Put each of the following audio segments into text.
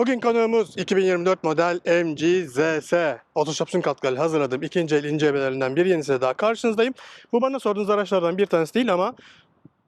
Bugün konuğumuz 2024 model MG ZS. Otoshops'un katkılarıyla hazırladığım ikinci el incemelerinden bir yenisiyle daha karşınızdayım. Bu bana sorduğunuz araçlardan bir tanesi değil ama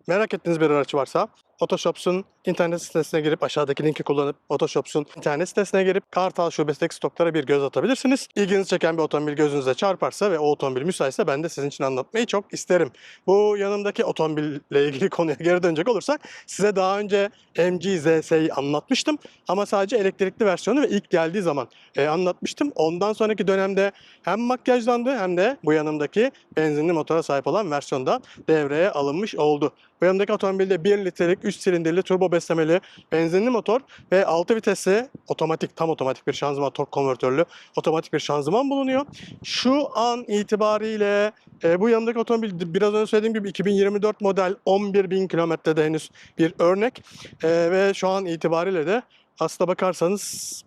merak ettiğiniz bir araç varsa Otoshops'un internet sitesine girip aşağıdaki linki kullanıp Otoshops'un internet sitesine girip Kartal şubesindeki stoklara bir göz atabilirsiniz. İlginizi çeken bir otomobil gözünüze çarparsa ve o otomobil müsaitse ben de sizin için anlatmayı çok isterim. Bu yanımdaki otomobille ilgili konuya geri dönecek olursak size daha önce MG ZS'yi anlatmıştım ama sadece elektrikli versiyonu ve ilk geldiği zaman e, anlatmıştım. Ondan sonraki dönemde hem makyajlandı hem de bu yanımdaki benzinli motora sahip olan versiyonda devreye alınmış oldu. Bu yanımdaki otomobilde 1 litrelik 3 silindirli turbo beslemeli benzinli motor ve 6 vitesli otomatik tam otomatik bir şanzıman tork konvertörlü otomatik bir şanzıman bulunuyor. Şu an itibariyle e, bu yanımdaki otomobil biraz önce söylediğim gibi 2024 model 11.000 kilometrede henüz bir örnek E, ve şu an itibariyle de aslına bakarsanız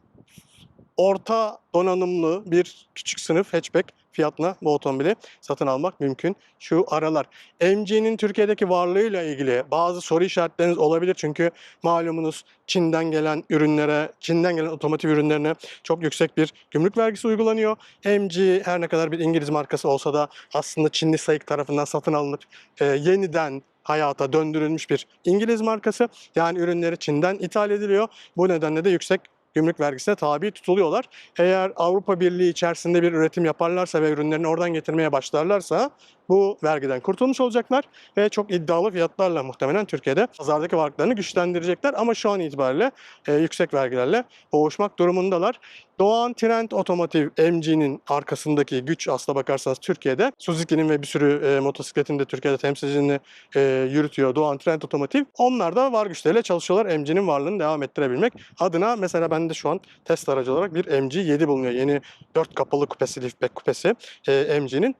orta donanımlı bir küçük sınıf hatchback fiyatına bu otomobili satın almak mümkün. Şu aralar. MG'nin Türkiye'deki varlığıyla ilgili bazı soru işaretleriniz olabilir. Çünkü malumunuz Çin'den gelen ürünlere, Çin'den gelen otomotiv ürünlerine çok yüksek bir gümrük vergisi uygulanıyor. MG her ne kadar bir İngiliz markası olsa da aslında Çinli SAIC tarafından satın alınıp e, yeniden hayata döndürülmüş bir İngiliz markası. Yani ürünleri Çin'den ithal ediliyor. Bu nedenle de yüksek gümrük vergisine tabi tutuluyorlar. Eğer Avrupa Birliği içerisinde bir üretim yaparlarsa ve ürünlerini oradan getirmeye başlarlarsa bu vergiden kurtulmuş olacaklar ve çok iddialı fiyatlarla muhtemelen Türkiye'de pazardaki varlıklarını güçlendirecekler ama şu an itibariyle e, yüksek vergilerle boğuşmak durumundalar. Doğan Trend Otomotiv MG'nin arkasındaki güç aslına bakarsanız Türkiye'de Suzuki'nin ve bir sürü e, motosikletin de Türkiye'de temsilciliğini e, yürütüyor Doğan Trend Otomotiv. Onlar da var güçleriyle çalışıyorlar MG'nin varlığını devam ettirebilmek adına. Mesela bende şu an test aracı olarak bir MG7 bulunuyor. Yeni 4 kapılı kupesi, liftback kupesi e, MG'nin.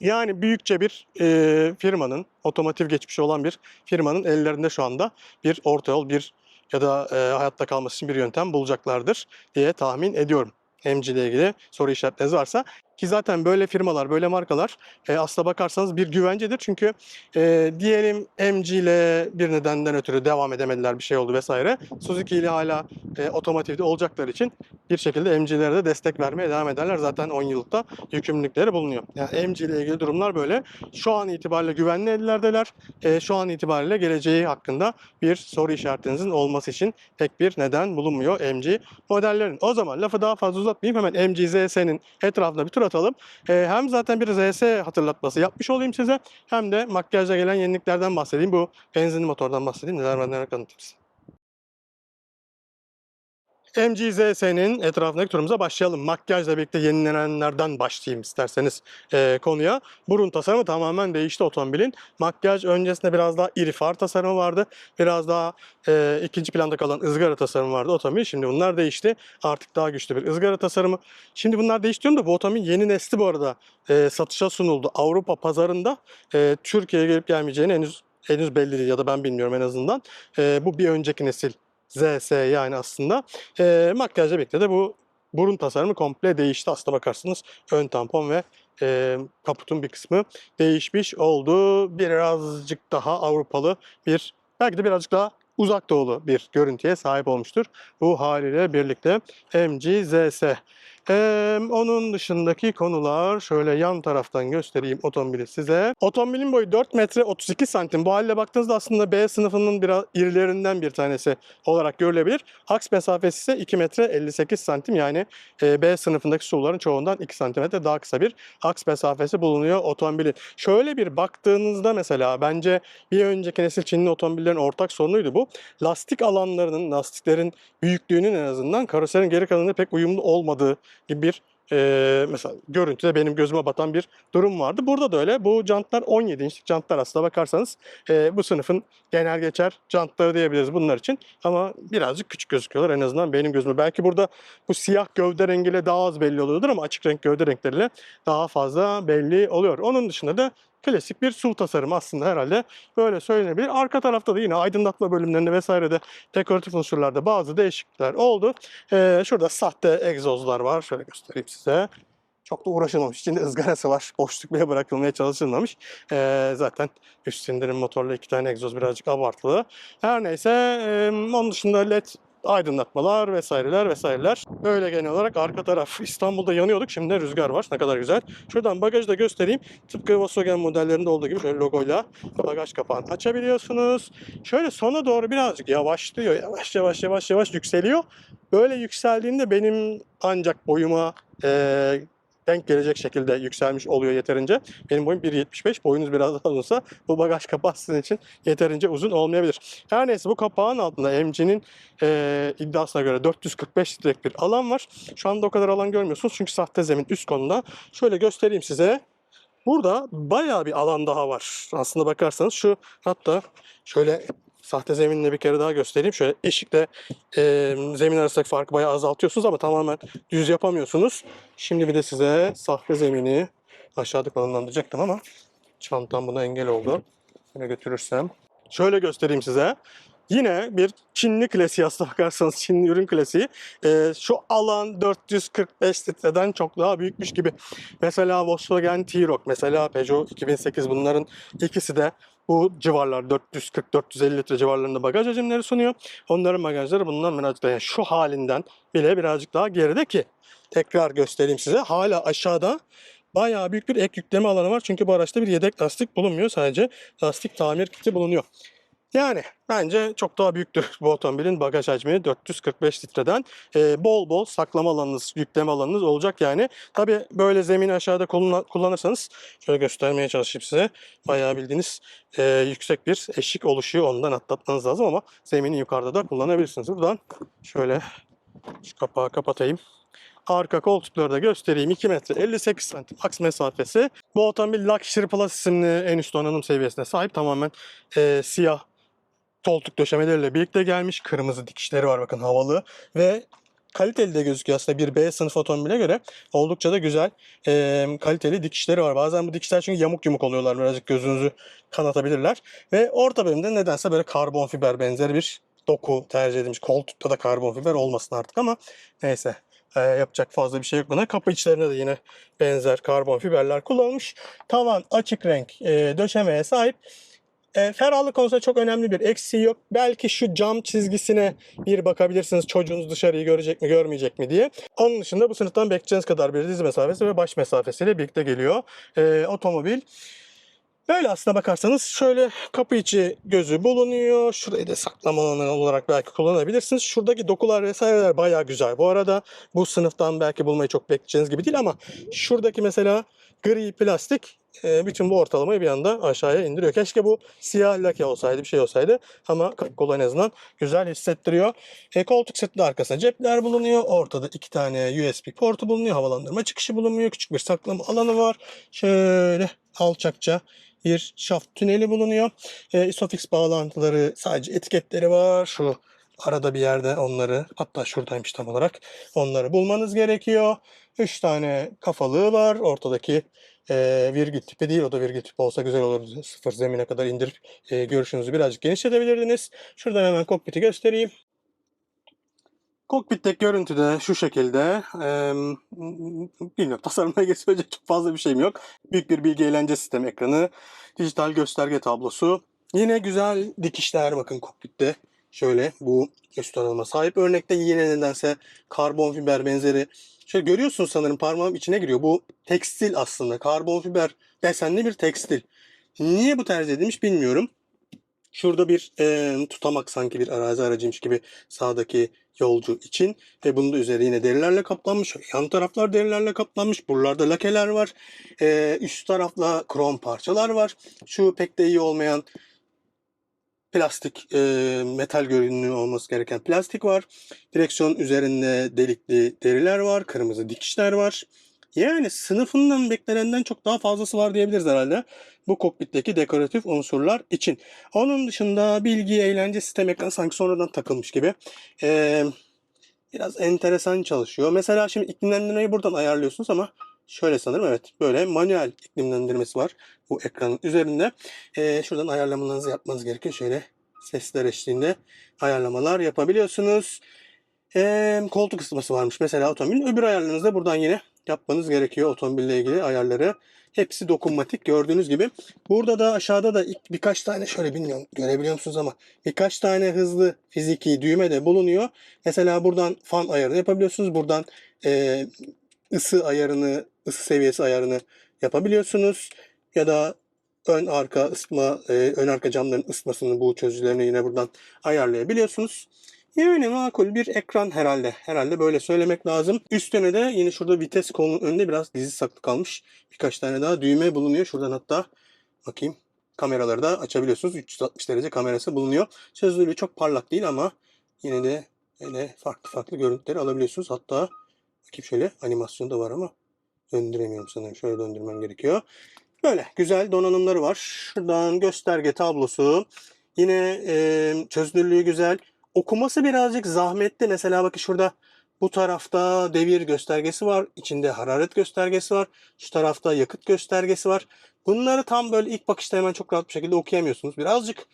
Yani büyükçe bir e, firmanın, otomotiv geçmişi olan bir firmanın ellerinde şu anda bir orta yol, bir ya da e, hayatta kalması için bir yöntem bulacaklardır diye tahmin ediyorum. MG ile ilgili soru işaretleriniz varsa ki zaten böyle firmalar, böyle markalar e, aslına bakarsanız bir güvencedir. Çünkü e, diyelim MG ile bir nedenden ötürü devam edemediler bir şey oldu vesaire. Suzuki ile hala e, otomotivde olacakları için bir şekilde MG'lere de destek vermeye devam ederler. Zaten 10 yıllıkta yükümlülükleri bulunuyor. Yani MG ile ilgili durumlar böyle. Şu an itibariyle güvenli ellerdeler. E, şu an itibariyle geleceği hakkında bir soru işaretinizin olması için pek bir neden bulunmuyor MG modellerin. O zaman lafı daha fazla uzatmayayım. Hemen MG ZS'nin etrafına bir tur atalım. E, hem zaten bir ZS hatırlatması yapmış olayım size hem de makyajda gelen yeniliklerden bahsedeyim. Bu benzinli motordan bahsedeyim. Neler var neler anlatayım size. MG ZS'nin etrafındaki turumuza başlayalım. Makyajla birlikte yenilenenlerden başlayayım isterseniz e, konuya. Burun tasarımı tamamen değişti otomobilin. Makyaj öncesinde biraz daha iri far tasarımı vardı. Biraz daha e, ikinci planda kalan ızgara tasarımı vardı otomobil. Şimdi bunlar değişti. Artık daha güçlü bir ızgara tasarımı. Şimdi bunlar değiştiğinde bu otomobil yeni nesli bu arada e, satışa sunuldu. Avrupa pazarında e, Türkiye'ye gelip gelmeyeceğini henüz henüz belli değil ya da ben bilmiyorum en azından. E, bu bir önceki nesil ZS yani aslında. E, makyajla birlikte de bu burun tasarımı komple değişti aslına bakarsınız. Ön tampon ve e, kaputun bir kısmı değişmiş oldu. Birazcık daha Avrupalı bir belki de birazcık daha uzak doğulu bir görüntüye sahip olmuştur. Bu haliyle birlikte MG ZS. Ee, onun dışındaki konular şöyle yan taraftan göstereyim otomobili size. Otomobilin boyu 4 metre 32 santim. Bu halde baktığınızda aslında B sınıfının biraz irilerinden bir tanesi olarak görülebilir. Aks mesafesi ise 2 metre 58 santim yani e, B sınıfındaki suların çoğundan 2 santimetre daha kısa bir aks mesafesi bulunuyor otomobilin. Şöyle bir baktığınızda mesela bence bir önceki nesil Çinli otomobillerin ortak sorunuydu bu. Lastik alanlarının, lastiklerin büyüklüğünün en azından karoserinin geri kalanına pek uyumlu olmadığı gibi bir e, mesela görüntüde benim gözüme batan bir durum vardı. Burada da öyle. Bu jantlar 17 inçlik jantlar aslında bakarsanız e, bu sınıfın genel geçer jantları diyebiliriz bunlar için. Ama birazcık küçük gözüküyorlar en azından benim gözüme. Belki burada bu siyah gövde rengiyle daha az belli oluyordur ama açık renk gövde renkleriyle daha fazla belli oluyor. Onun dışında da klasik bir SUV tasarımı aslında herhalde böyle söylenebilir. Arka tarafta da yine aydınlatma bölümlerinde vesairede dekoratif unsurlarda bazı değişiklikler oldu. Ee, şurada sahte egzozlar var. Şöyle göstereyim size. Çok da uğraşılmamış. İçinde ızgarası var. Boşluk bile bırakılmaya çalışılmamış. Ee, zaten üst sindirim motorlu iki tane egzoz birazcık abartılı. Her neyse e, onun dışında led aydınlatmalar vesaireler vesaireler. Böyle genel olarak arka taraf İstanbul'da yanıyorduk. Şimdi rüzgar var. Ne kadar güzel. Şuradan bagajı da göstereyim. Tıpkı Volkswagen modellerinde olduğu gibi şöyle logoyla bagaj kapağını açabiliyorsunuz. Şöyle sona doğru birazcık yavaşlıyor. Yavaş yavaş yavaş yavaş yükseliyor. Böyle yükseldiğinde benim ancak boyuma eee, denk gelecek şekilde yükselmiş oluyor yeterince. Benim boyum 1.75. Boyunuz biraz daha uzunsa bu bagaj kapağı sizin için yeterince uzun olmayabilir. Her neyse bu kapağın altında MG'nin eee, iddiasına göre 445 litrelik bir alan var. Şu anda o kadar alan görmüyorsunuz çünkü sahte zemin üst konuda. Şöyle göstereyim size. Burada bayağı bir alan daha var. Aslında bakarsanız şu hatta şöyle sahte zeminle bir kere daha göstereyim. Şöyle eşikle eee, zemin arasındaki farkı bayağı azaltıyorsunuz ama tamamen düz yapamıyorsunuz. Şimdi bir de size sahte zemini aşağıda konumlandıracaktım ama çantam buna engel oldu. Şöyle götürürsem. Şöyle göstereyim size. Yine bir Çinli klasiği aslına bakarsanız Çinli ürün klasiği. Ee, şu alan 445 litreden çok daha büyükmüş gibi. Mesela Volkswagen T-Roc, mesela Peugeot 2008 bunların ikisi de bu civarlar 440-450 litre civarlarında bagaj hacimleri sunuyor. Onların bagajları bundan birazcık daha yani şu halinden bile birazcık daha geride ki tekrar göstereyim size. Hala aşağıda bayağı büyük bir ek yükleme alanı var. Çünkü bu araçta bir yedek lastik bulunmuyor. Sadece lastik tamir kiti bulunuyor. Yani bence çok daha büyüktür bu otomobilin bagaj hacmi 445 litreden. Ee, bol bol saklama alanınız, yükleme alanınız olacak yani. Tabi böyle zemini aşağıda kullan- kullanırsanız şöyle göstermeye çalışayım size. Bayağı bildiğiniz e, yüksek bir eşik oluşuyor. Ondan atlatmanız lazım ama zemini yukarıda da kullanabilirsiniz. Buradan şöyle şu kapağı kapatayım. Arka koltukları da göstereyim. 2 metre 58 santim aks mesafesi. Bu otomobil Luxury Plus isimli en üst donanım seviyesine sahip. Tamamen e, siyah koltuk döşemeleriyle birlikte gelmiş. Kırmızı dikişleri var bakın havalı ve kaliteli de gözüküyor aslında bir B sınıf otomobile göre oldukça da güzel e, kaliteli dikişleri var. Bazen bu dikişler çünkü yamuk yumuk oluyorlar birazcık gözünüzü kanatabilirler ve orta bölümde nedense böyle karbon fiber benzeri bir doku tercih edilmiş. Koltukta da karbon fiber olmasın artık ama neyse e, yapacak fazla bir şey yok buna. Kapı içlerine de yine benzer karbon fiberler kullanılmış. Tavan açık renk e, döşemeye sahip. E, ferahlık konusunda çok önemli bir eksiği yok. Belki şu cam çizgisine bir bakabilirsiniz çocuğunuz dışarıyı görecek mi görmeyecek mi diye. Onun dışında bu sınıftan bekleyeceğiniz kadar bir diz mesafesi ve baş mesafesiyle birlikte geliyor. E, otomobil Böyle aslına bakarsanız şöyle kapı içi gözü bulunuyor. Şurayı da saklama alanı olarak belki kullanabilirsiniz. Şuradaki dokular vesaireler bayağı güzel. Bu arada bu sınıftan belki bulmayı çok bekleyeceğiniz gibi değil ama şuradaki mesela gri plastik e, bütün bu ortalamayı bir anda aşağıya indiriyor. Keşke bu siyah lake olsaydı bir şey olsaydı ama kol en azından güzel hissettiriyor. E, koltuk setinin arkasında cepler bulunuyor. Ortada iki tane USB portu bulunuyor. Havalandırma çıkışı bulunuyor. Küçük bir saklama alanı var. Şöyle alçakça bir şaft tüneli bulunuyor. E, Isofix bağlantıları sadece etiketleri var. Şu arada bir yerde onları hatta şuradaymış tam olarak onları bulmanız gerekiyor. 3 tane kafalığı var. Ortadaki e, virgül tipi değil. O da virgül tipi olsa güzel olurdu. Sıfır zemine kadar indirip e, görüşünüzü birazcık genişletebilirdiniz. Şuradan hemen kokpiti göstereyim. Kokpitteki görüntü de şu şekilde. Eee bilmiyorum tasarımla ilgili söyleyecek çok fazla bir şeyim yok. Büyük bir bilgi eğlence sistemi ekranı. Dijital gösterge tablosu. Yine güzel dikişler bakın kokpitte. Şöyle bu üst donanıma sahip. Örnekte yine nedense karbon fiber benzeri. Şöyle görüyorsunuz sanırım parmağım içine giriyor. Bu tekstil aslında. Karbon fiber desenli bir tekstil. Niye bu tercih edilmiş bilmiyorum. Şurada bir e, tutamak sanki bir arazi aracıymış gibi sağdaki yolcu için ve bunun da üzeri yine derilerle kaplanmış. Yan taraflar derilerle kaplanmış. Buralarda lakeler var. E, üst tarafla krom parçalar var. Şu pek de iyi olmayan plastik e, metal görünümlü olması gereken plastik var. Direksiyon üzerinde delikli deriler var. Kırmızı dikişler var. Yani sınıfından beklenenden çok daha fazlası var diyebiliriz herhalde. Bu kokpitteki dekoratif unsurlar için. Onun dışında bilgi, eğlence sistem ekranı sanki sonradan takılmış gibi. Ee, biraz enteresan çalışıyor. Mesela şimdi iklimlendirmeyi buradan ayarlıyorsunuz ama şöyle sanırım evet böyle manuel iklimlendirmesi var bu ekranın üzerinde. Ee, şuradan ayarlamalarınızı yapmanız gerekiyor. Şöyle sesler eşliğinde ayarlamalar yapabiliyorsunuz. Ee, koltuk ısıtması varmış mesela otomobilin. Öbür ayarlarınızda buradan yine yapmanız gerekiyor otomobille ilgili ayarları. Hepsi dokunmatik gördüğünüz gibi. Burada da aşağıda da ilk birkaç tane şöyle bilmiyorum görebiliyor musunuz ama birkaç tane hızlı fiziki düğme de bulunuyor. Mesela buradan fan ayarını yapabiliyorsunuz. Buradan e, ısı ayarını, ısı seviyesi ayarını yapabiliyorsunuz. Ya da ön arka ısıtma, e, ön arka camların ısıtmasını bu çözülerini yine buradan ayarlayabiliyorsunuz. Yani makul bir ekran herhalde. Herhalde böyle söylemek lazım. Üstüne de yine şurada vites kolunun önünde biraz dizi saklı kalmış. Birkaç tane daha düğme bulunuyor. Şuradan hatta bakayım kameraları da açabiliyorsunuz. 360 derece kamerası bulunuyor. Sözlülüğü çok parlak değil ama yine de öyle farklı farklı görüntüleri alabiliyorsunuz. Hatta bakayım şöyle animasyon da var ama döndüremiyorum sanırım. Şöyle döndürmem gerekiyor. Böyle güzel donanımları var. Şuradan gösterge tablosu. Yine e, çözünürlüğü güzel. Okuması birazcık zahmetli. Mesela bakın şurada bu tarafta devir göstergesi var. içinde hararet göstergesi var. Şu tarafta yakıt göstergesi var. Bunları tam böyle ilk bakışta hemen çok rahat bir şekilde okuyamıyorsunuz. Birazcık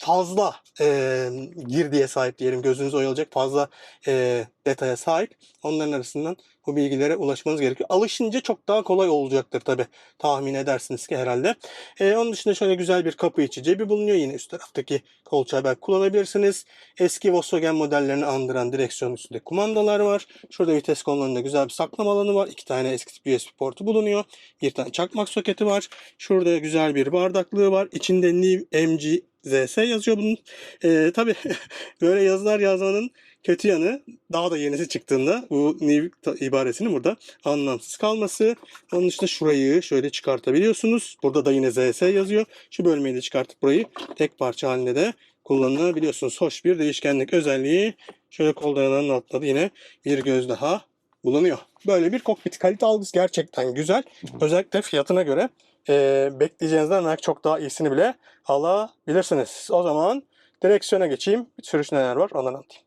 fazla e, girdiye sahip diyelim. Gözünüzü oyalayacak fazla e, detaya sahip. Onların arasından bu bilgilere ulaşmanız gerekiyor. Alışınca çok daha kolay olacaktır tabi. Tahmin edersiniz ki herhalde. E, onun dışında şöyle güzel bir kapı içi cebi bulunuyor. Yine üst taraftaki kolçağı belki kullanabilirsiniz. Eski Volkswagen modellerini andıran direksiyon üstünde kumandalar var. Şurada vites konularında güzel bir saklama alanı var. İki tane eski tip USB portu bulunuyor. Bir tane çakmak soketi var. Şurada güzel bir bardaklığı var. İçinde New MG ZS yazıyor bunun. Ee, tabii böyle yazılar yazmanın kötü yanı daha da yenisi çıktığında bu new ibaresinin burada anlamsız kalması. Onun dışında şurayı şöyle çıkartabiliyorsunuz. Burada da yine ZS yazıyor. Şu bölmeyi de çıkartıp burayı tek parça halinde de kullanabiliyorsunuz. Hoş bir değişkenlik özelliği. Şöyle kol dayanağının altında da yine bir göz daha bulunuyor. Böyle bir kokpit kalite algısı gerçekten güzel. Özellikle fiyatına göre e, bekleyeceğinizden belki çok daha iyisini bile alabilirsiniz. O zaman direksiyona geçeyim. Sürüş neler var ondan anlatayım.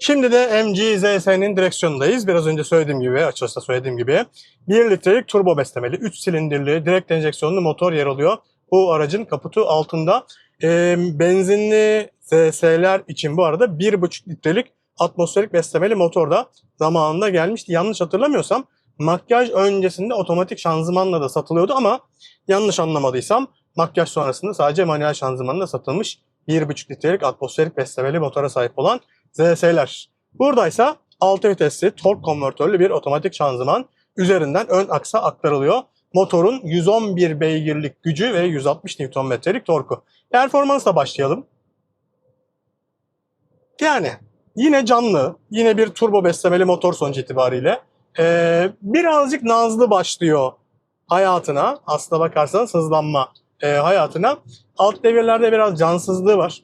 Şimdi de MG ZS'nin direksiyonundayız. Biraz önce söylediğim gibi, açılışta söylediğim gibi 1 litrelik turbo beslemeli, 3 silindirli, direkt enjeksiyonlu motor yer alıyor. Bu aracın kaputu altında. E, benzinli ZS'ler için bu arada 1,5 litrelik atmosferik beslemeli motor da zamanında gelmişti. Yanlış hatırlamıyorsam makyaj öncesinde otomatik şanzımanla da satılıyordu ama yanlış anlamadıysam makyaj sonrasında sadece manuel şanzımanla satılmış 1,5 litrelik atmosferik beslemeli motora sahip olan ZS'ler. Buradaysa 6 vitesli tork konvertörlü bir otomatik şanzıman üzerinden ön aksa aktarılıyor. Motorun 111 beygirlik gücü ve 160 Nm'lik torku. Performansla başlayalım. Yani yine canlı, yine bir turbo beslemeli motor sonuç itibariyle. Ee, birazcık nazlı başlıyor hayatına. Aslına bakarsanız hızlanma e, hayatına. Alt devirlerde biraz cansızlığı var.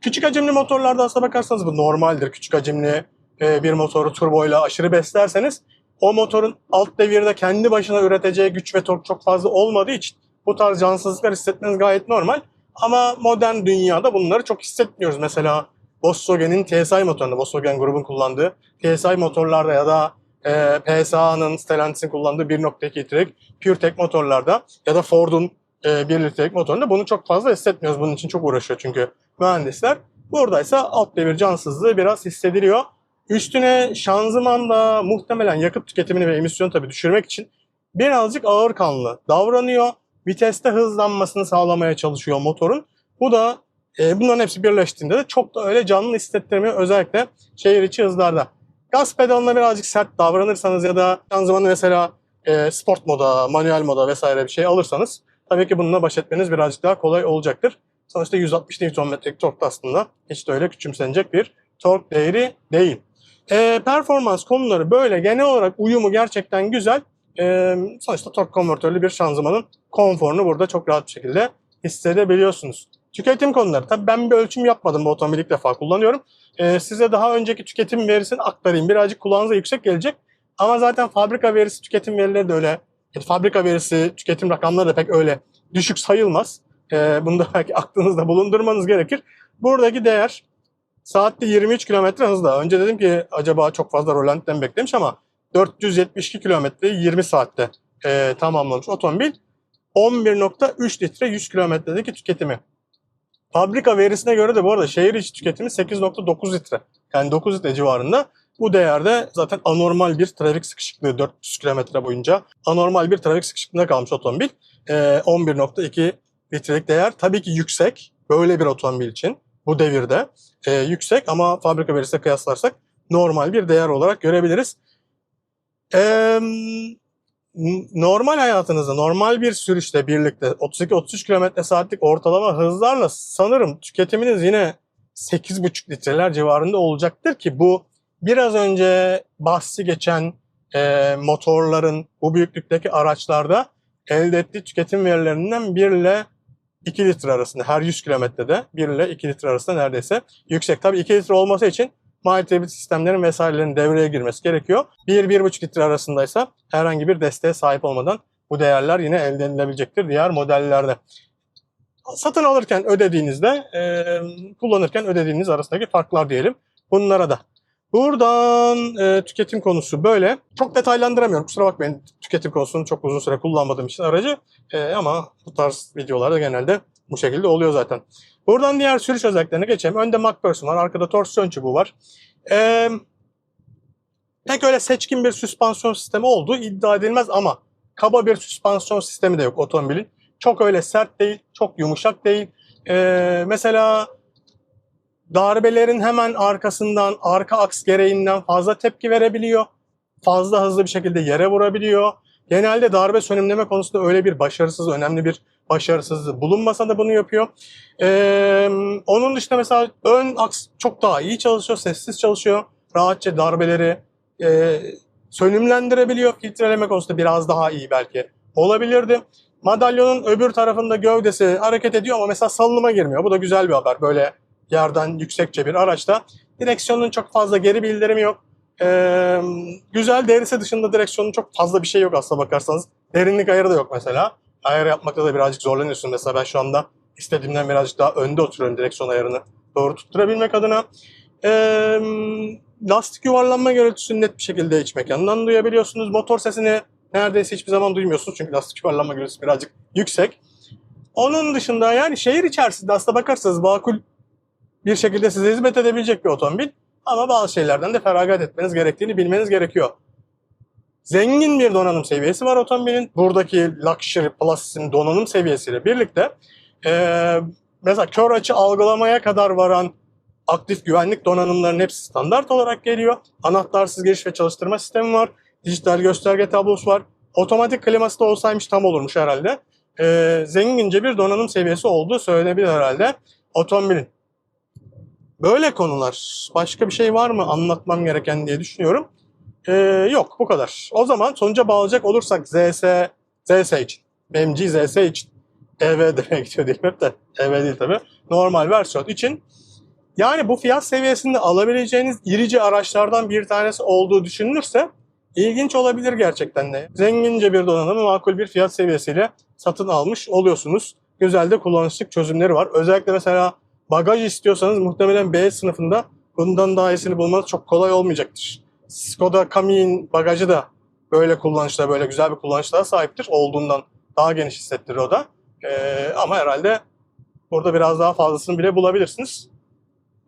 Küçük hacimli motorlarda aslına bakarsanız bu normaldir. Küçük hacimli e, bir motoru turboyla aşırı beslerseniz o motorun alt devirde kendi başına üreteceği güç ve tork çok fazla olmadığı için bu tarz cansızlıklar hissetmeniz gayet normal. Ama modern dünyada bunları çok hissetmiyoruz. Mesela Volkswagen'in TSI motorunda, Volkswagen grubun kullandığı TSI motorlarda ya da e, PSA'nın, Stellantis'in kullandığı 1.2 litrelik PureTech motorlarda ya da Ford'un e, 1 litrelik motorunda bunu çok fazla hissetmiyoruz. Bunun için çok uğraşıyor çünkü mühendisler. Buradaysa alt devir cansızlığı biraz hissediliyor. Üstüne şanzımanda muhtemelen yakıt tüketimini ve emisyonu tabii düşürmek için birazcık ağır kanlı davranıyor. Viteste hızlanmasını sağlamaya çalışıyor motorun. Bu da e, bunların hepsi birleştiğinde de çok da öyle canlı hissettirmiyor. Özellikle şehir içi hızlarda. Gaz pedalına birazcık sert davranırsanız ya da şanzımanı mesela e, sport moda, manuel moda vesaire bir şey alırsanız tabii ki bununla baş etmeniz birazcık daha kolay olacaktır. Sonuçta 160 Nm'lik tork da aslında hiç de öyle küçümsenecek bir tork değeri değil. E, performans konuları böyle genel olarak uyumu gerçekten güzel. E, sonuçta tork konvertörlü bir şanzımanın konforunu burada çok rahat bir şekilde hissedebiliyorsunuz. Tüketim konuları. Tabii ben bir ölçüm yapmadım bu otomobili ilk defa kullanıyorum. E, size daha önceki tüketim verisini aktarayım. Birazcık kulağınıza yüksek gelecek. Ama zaten fabrika verisi tüketim verileri de öyle. Yani fabrika verisi tüketim rakamları da pek öyle düşük sayılmaz. E, bunu da belki aklınızda bulundurmanız gerekir. Buradaki değer saatte 23 km hızla. Önce dedim ki acaba çok fazla rolantiden beklemiş ama 472 kilometreyi 20 saatte e, tamamlamış otomobil. 11.3 litre 100 kilometredeki tüketimi. Fabrika verisine göre de bu arada şehir içi tüketimi 8.9 litre. Yani 9 litre civarında. Bu değerde zaten anormal bir trafik sıkışıklığı 400 kilometre boyunca anormal bir trafik sıkışıklığına kalmış otomobil. Ee, 11.2 litrelik değer tabii ki yüksek böyle bir otomobil için bu devirde e, yüksek ama fabrika verisiyle kıyaslarsak normal bir değer olarak görebiliriz. N- normal hayatınızda normal bir sürüşle birlikte 32-33 km saatlik ortalama hızlarla sanırım tüketiminiz yine 8,5 litreler civarında olacaktır ki bu biraz önce bahsi geçen e, motorların bu büyüklükteki araçlarda elde ettiği tüketim verilerinden 1 ile 2 litre arasında her 100 kilometrede 1 ile 2 litre arasında neredeyse yüksek. Tabii 2 litre olması için muhalefet sistemlerin vesairelerin devreye girmesi gerekiyor. 1-1,5 litre arasındaysa herhangi bir desteğe sahip olmadan bu değerler yine elde edilebilecektir diğer modellerde. Satın alırken ödediğinizde, e, kullanırken ödediğiniz arasındaki farklar diyelim. Bunlara da. Buradan e, tüketim konusu böyle. Çok detaylandıramıyorum. Kusura bakmayın tüketim konusunu çok uzun süre kullanmadığım için aracı. E, ama bu tarz videolarda genelde bu şekilde oluyor zaten. Buradan diğer sürüş özelliklerine geçelim. Önde MacPherson var, arkada torsiyon çubuğu var. Ee, pek öyle seçkin bir süspansiyon sistemi olduğu iddia edilmez ama kaba bir süspansiyon sistemi de yok otomobilin. Çok öyle sert değil, çok yumuşak değil. Ee, mesela darbelerin hemen arkasından, arka aks gereğinden fazla tepki verebiliyor. Fazla hızlı bir şekilde yere vurabiliyor. Genelde darbe sönümleme konusunda öyle bir başarısız, önemli bir başarısızlığı bulunmasa da bunu yapıyor. Ee, onun dışında mesela ön aks çok daha iyi çalışıyor, sessiz çalışıyor. Rahatça darbeleri e, sönümlendirebiliyor. Filtreleme konusunda biraz daha iyi belki olabilirdi. Madalyonun öbür tarafında gövdesi hareket ediyor ama mesela salınıma girmiyor. Bu da güzel bir haber. Böyle yerden yüksekçe bir araçta. Direksiyonun çok fazla geri bildirimi yok. Ee, güzel derisi dışında direksiyonun çok fazla bir şey yok aslına bakarsanız. Derinlik ayarı da yok mesela. Ayar yapmakta da birazcık zorlanıyorsun. Mesela ben şu anda istediğimden birazcık daha önde oturuyorum direksiyon ayarını doğru tutturabilmek adına. Ee, lastik yuvarlanma gürültüsünü net bir şekilde iç mekandan duyabiliyorsunuz. Motor sesini neredeyse hiçbir zaman duymuyorsunuz çünkü lastik yuvarlanma gürültüsü birazcık yüksek. Onun dışında yani şehir içerisinde aslında bakarsanız makul bir şekilde size hizmet edebilecek bir otomobil. Ama bazı şeylerden de feragat etmeniz gerektiğini bilmeniz gerekiyor. Zengin bir donanım seviyesi var otomobilin. Buradaki Luxury Plus'in donanım seviyesiyle birlikte eee, mesela kör açı algılamaya kadar varan aktif güvenlik donanımların hepsi standart olarak geliyor. Anahtarsız giriş ve çalıştırma sistemi var. Dijital gösterge tablosu var. Otomatik kliması da olsaymış tam olurmuş herhalde. Eee, zengince bir donanım seviyesi olduğu söylenebilir herhalde otomobilin. Böyle konular. Başka bir şey var mı anlatmam gereken diye düşünüyorum. Ee, yok bu kadar. O zaman sonuca bağlayacak olursak ZS, ZS için. MG ZS için. EV demeye gidiyor diyelim hep de. EV değil tabi. Normal versiyon için. Yani bu fiyat seviyesinde alabileceğiniz irici araçlardan bir tanesi olduğu düşünülürse ilginç olabilir gerçekten de. Zengince bir donanımı makul bir fiyat seviyesiyle satın almış oluyorsunuz. Güzel de kullanışlık çözümleri var. Özellikle mesela bagaj istiyorsanız muhtemelen B sınıfında bundan daha iyisini bulmanız çok kolay olmayacaktır. Skoda Kami'nin bagajı da böyle kullanışla, böyle güzel bir kullanışlara sahiptir. Olduğundan daha geniş hissettirir o da. Ee, ama herhalde burada biraz daha fazlasını bile bulabilirsiniz.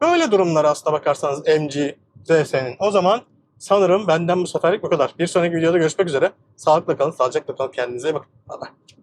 Böyle durumlar aslında bakarsanız MG ZS'nin. O zaman sanırım benden bu seferlik bu kadar. Bir sonraki videoda görüşmek üzere. Sağlıkla kalın, sağlıcakla kalın. Kendinize iyi bakın. Bye bye.